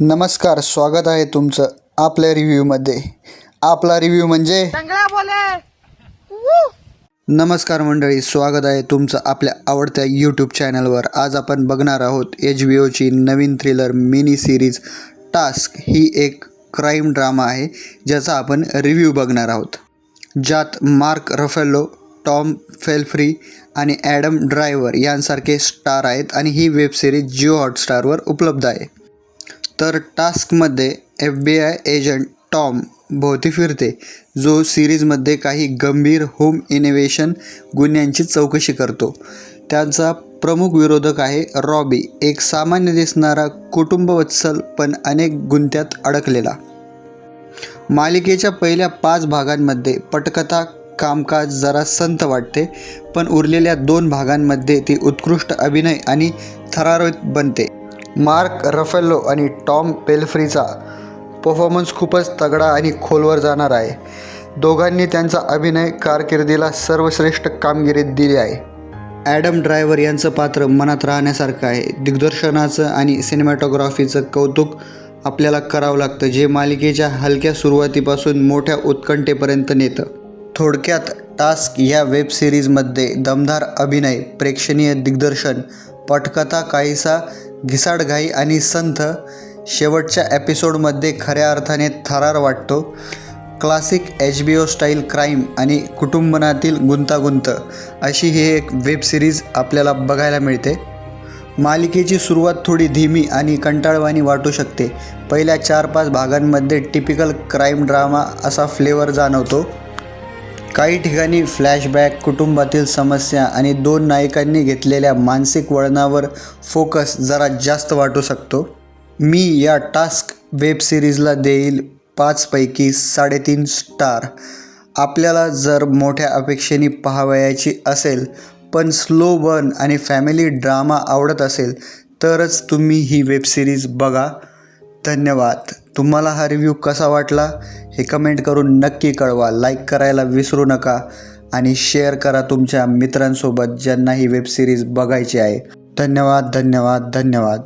नमस्कार स्वागत आहे तुमचं आपल्या रिव्ह्यूमध्ये. आपला रिव्ह्यू म्हणजे? नमस्कार मंडळी स्वागत आहे तुमचं आपल्या आवडत्या यूट्यूब चॅनलवर आज आपण बघणार आहोत एच बी ओची नवीन थ्रिलर मिनी सिरीज टास्क ही एक क्राईम ड्रामा आहे ज्याचा आपण रिव्ह्यू बघणार आहोत. ज्यात मार्क रफेलो टॉम फेल्फ्री आणि ॲडम ड्रायव्हर यांसारखे स्टार आहेत आणि ही वेब सिरीज जिओ हॉटस्टारवर उपलब्ध आहे. तर टास्कमध्ये F B I agent Tom भोवती फिरते जो सिरीजमध्ये काही गंभीर होम इनोव्हेशन गुन्ह्यांची चौकशी करतो. त्यांचा प्रमुख विरोधक आहे रॉबी एक सामान्य दिसणारा कुटुंबवत्सल पण अनेक गुंत्यात अडकलेला. मालिकेच्या पहिल्या पाच भागांमध्ये पटकथा कामकाज जरा संत वाटते पण उरलेल्या दोन भागांमध्ये ती उत्कृष्ट अभिनय आणि थरारवित बनते. मार्क रफेल्लो आणि टॉम पेल्फ्रीचा परफॉर्मन्स खूपच तगडा आणि खोलवर जाणार आहे. दोघांनी त्यांचा अभिनय कारकिर्दीला सर्वश्रेष्ठ कामगिरी दिली आहे. ॲडम ड्रायव्हर यांचं पात्र मनात राहण्यासारखं आहे. दिग्दर्शनाचं आणि सिनेमॅटोग्राफीचं कौतुक आपल्याला करावं लागतं जे मालिकेच्या हलक्या सुरुवातीपासून मोठ्या उत्कंठेपर्यंत नेतं. थोडक्यात टास्क या वेब सिरीजमध्ये दमदार अभिनय प्रेक्षणीय दिग्दर्शन पटकथा काहीसा घिसाडघाई आणि संथ शेवटच्या एपिसोडमध्ये खऱ्या अर्थाने थरार वाटतो. Classic H B O style crime आणि कुटुंबनातील गुंतागुंत अशी ही एक वेब सिरीज आपल्याला बघायला मिळते. मालिकेची सुरुवात थोडी धीमी आणि कंटाळवाणी वाटू शकते. पहिल्या चार पाच भागांमध्ये टिपिकल क्राईम ड्रामा असा फ्लेवर जाणवतो. काही ठिकाणी फ्लॅशबॅक कुटुंबातील समस्या आणि दोन नायकांनी घेतलेल्या मानसिक वळणावर फोकस जरा जास्त वाटू शकतो. मी या टास्क वेब सिरीजला देईल पाचपैकी साडेतीन स्टार आपल्याला जर मोठ्या अपेक्षेने पाहावयाची असेल पण स्लो बर्न आणि फॅमिली ड्रामा आवडत असेल तरच तुम्ही ही वेब सिरीज बघा. धन्यवाद. तुम्हाला हा रिव्ह्यू कसा वाटला? हे कमेंट करून नक्की कळवा. लाईक करायला विसरू नका आणि शेअर करा तुमच्या मित्रांसोबत ज्यांना ही वेबसिरीज बघायची आहे. धन्यवाद धन्यवाद धन्यवाद.